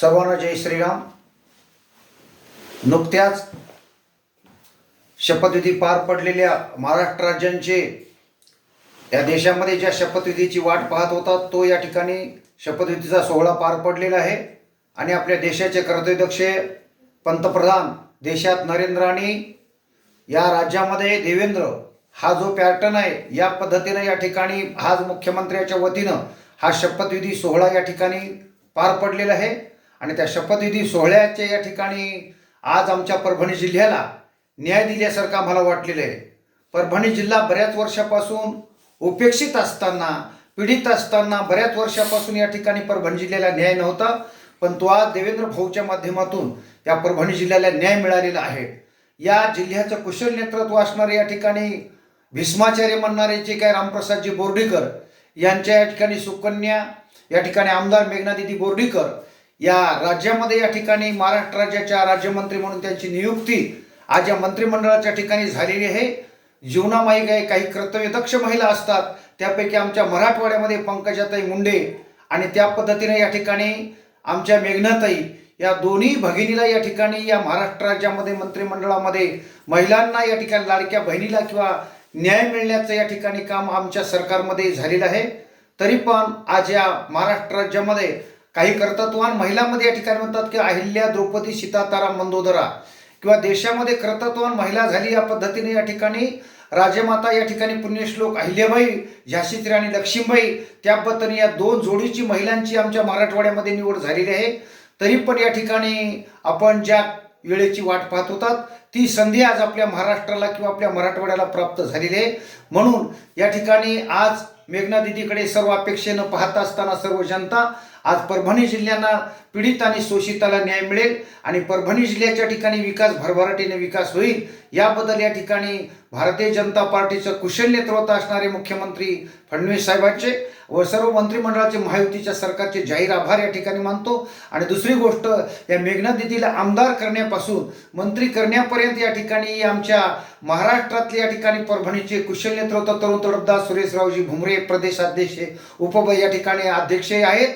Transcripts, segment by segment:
सर्वांना जय श्रीराम. नुकत्याच शपथविधी पार पडलेल्या महाराष्ट्र राज्यांचे या देशामध्ये ज्या शपथविधीची वाट पाहत होता तो या ठिकाणी शपथविधीचा सोहळा पार पडलेला आहे. आणि आपल्या देशाचे कर्तव्यदक्ष पंतप्रधान देशात नरेंद्र आणि या राज्यामध्ये देवेंद्र हा जो पॅटर्न आहे या पद्धतीनं या ठिकाणी आज मुख्यमंत्र्याच्या वतीनं हा शपथविधी सोहळा या ठिकाणी पार पडलेला आहे. आणि त्या शपथविधी सोहळ्याच्या या ठिकाणी आज आमच्या परभणी जिल्ह्याला न्याय दिल्यासारखं आम्हाला वाटलेलं आहे. परभणी जिल्हा बऱ्याच वर्षापासून उपेक्षित असताना पीडित असताना बऱ्याच वर्षापासून या ठिकाणी परभणी जिल्ह्याला न्याय नव्हता पण तो आज देवेंद्र भाऊच्या माध्यमातून त्या परभणी जिल्ह्याला न्याय मिळालेला आहे. या जिल्ह्याचं कुशल नेतृत्व असणारे या ठिकाणी भीष्माचार्य म्हणणारे जे काय रामप्रसादजी बोर्डीकर यांच्या या ठिकाणी सुकन्या या ठिकाणी आमदार मेघनादिदी बोर्डीकर या राज्यामध्ये या ठिकाणी महाराष्ट्र राज्याच्या राज्यमंत्री म्हणून त्यांची नियुक्ती आज या मंत्रिमंडळाच्या ठिकाणी झालेली आहे. जीवनामाई काही काही कर्तव्यदक्ष महिला असतात. त्यापैकी आमच्या मराठवाड्यामध्ये पंकजाताई मुंडे आणि त्या पद्धतीने या ठिकाणी आमच्या मेघनाताई या दोन्ही भगिनीला या ठिकाणी या महाराष्ट्र राज्यामध्ये मंत्रिमंडळामध्ये महिलांना या ठिकाणी लाडक्या बहिणीला किंवा न्याय मिळण्याचं या ठिकाणी काम आमच्या सरकारमध्ये झालेलं आहे. तरी पण आज या महाराष्ट्र राज्यामध्ये काही कर्तृत्वान महिलांमध्ये या ठिकाणी म्हणतात की अहिल्या द्रौपदी सीतातारा मंदोदरा किंवा देशामध्ये कर्तृत्वान महिला झाली या पद्धतीने या ठिकाणी राजमाता या ठिकाणी पुण्यश्लोक अहिल्याबाई झाशीची राणी लक्ष्मीबाई त्या पद्धतीने या दोन जोडीची महिलांची आमच्या मराठवाड्यामध्ये निवड झालेली आहे. तरी पण या ठिकाणी आपण ज्या वेळेची वाट पाहत होतात ती संधी आज आपल्या महाराष्ट्राला किंवा आपल्या मराठवाड्याला प्राप्त झालेली आहे. म्हणून या ठिकाणी आज मेघना दिदीकडे सर्व अपेक्षेनं पाहत असताना सर्व जनता आज परभणी जिल्ह्यांना पीडित आणि शोषिताला न्याय मिळेल आणि परभणी जिल्ह्याच्या ठिकाणी विकास भरभराटीने विकास होईल याबद्दल या ठिकाणी भारतीय जनता पार्टीचं कुशल नेतृत्व असणारे मुख्यमंत्री फडणवीस साहेबांचे व सर्व मंत्रिमंडळाचे महायुतीच्या सरकारचे जाहीर आभार या ठिकाणी मानतो. आणि दुसरी गोष्ट या मेघना दिदीला आमदार करण्यापासून मंत्री करण्यापर्यंत या ठिकाणी आमच्या महाराष्ट्रातले या ठिकाणी परभणीचे कुशल नेतृत्व तरुण तडपदार सुरेशरावजी भुमरे प्रदेशाध्यक्ष उपभ या ठिकाणी अध्यक्ष आहेत.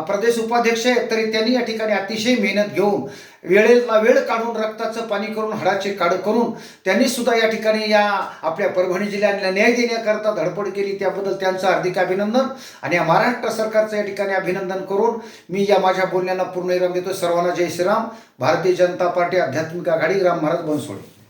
प्रदेश उपाध्यक्ष आहेत तरी त्यांनी या ठिकाणी अतिशय मेहनत घेऊन वेळेला वेळ काढून रक्ताचं पाणी करून हाडाचे काढ करून त्यांनी सुद्धा या ठिकाणी या आपल्या परभणी जिल्ह्याला न्याय देण्याकरता धडपड केली. त्याबद्दल त्यांचं हार्दिक अभिनंदन आणि या महाराष्ट्र सरकारचं या ठिकाणी अभिनंदन करून मी या माझ्या बोलण्याला पूर्ण विराम देतो. सर्वांना जय श्रीराम. भारतीय जनता पार्टी आध्यात्मिक आघाडी राम महाराज बनसोडे.